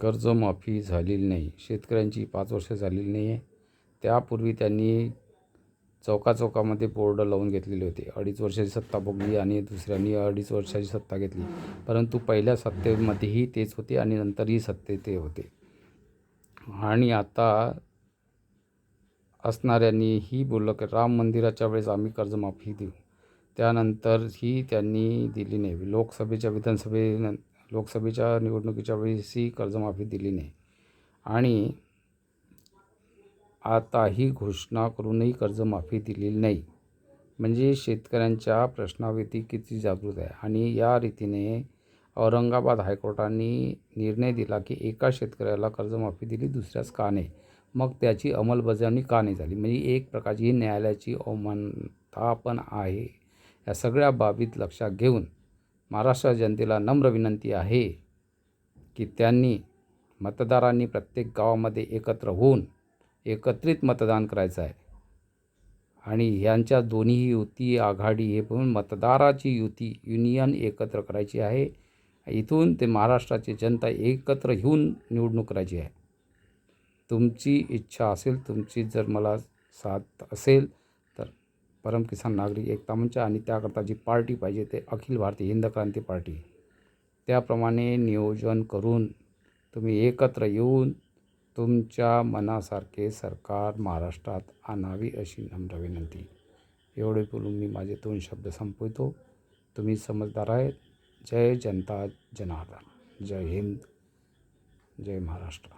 कर्जमाफी झालेली नाही. शेतकऱ्यांची पाच वर्ष झालेली नाही आहे त्यापूर्वी त्यांनी चौकाचौकामध्ये बोर्ड लावून घेतलेले होते. अडीच वर्षाची सत्ता भोगली आणि दुसऱ्यांनी अडीच वर्षाची सत्ता घेतली. परंतु पहिल्या सत्तेमध्येही तेच होते आणि नंतरही सत्ते ते होते. आणि आता असणाऱ्यांनी ही बोललं की राम मंदिराच्या वेळेस आम्ही कर्जमाफी देऊ. त्यानंतरही त्यांनी दिली नाही. लोकसभेच्या विधानसभे लोकसभेच्या निवडणुकीच्या वेळेसही कर्जमाफी दिली नाही. आणि आता ही घोषणा करूनही कर्जमाफी दिलेली नाही. म्हणजे शेतकऱ्यांच्या प्रश्नाव्यती किती जागृत आहे. आणि या रीतीने औरंगाबाद हायकोर्टाने निर्णय दिला की एका शेतकऱ्याला कर्जमाफी दिली दुसऱ्याच का नाही? मग त्याची अंमलबजावणी का नाही झाली? म्हणजे एक प्रकारची ही न्यायालयाची अवमानता पण आहे या सगळ्या बाबीत लक्षात घेऊन महाराष्ट्र जनतेला नम्र विनंती आहे की त्यांनी मतदारांनी प्रत्येक गावामध्ये एकत्र होऊन एकत्रित मतदान करायचं आहे. आणि ह्यांच्या दोन्ही युती आघाडी हे पण मतदाराची युती युनियन एकत्र करायची आहे. इथून ते महाराष्ट्राची जनता एकत्र येऊन निवडणूक करायची आहे. तुमची इच्छा असेल तुमची जर मला साथ असेल परम किसान नागरिक एकता मंच आणि त्याकरता जी पार्टी पाहिजे ते अखिल भारतीय हिंद क्रांती पार्टी. त्याप्रमाणे नियोजन करून तुम्ही एकत्र येऊन तुमच्या मनासारखे सरकार महाराष्ट्रात आणावी अशी नम्र विनंती. एवढे बोलून मी माझे दोन शब्द संपवतो. तुम्ही समजदार आहेत. जय जनता जनार्दन. जय हिंद. जय महाराष्ट्र.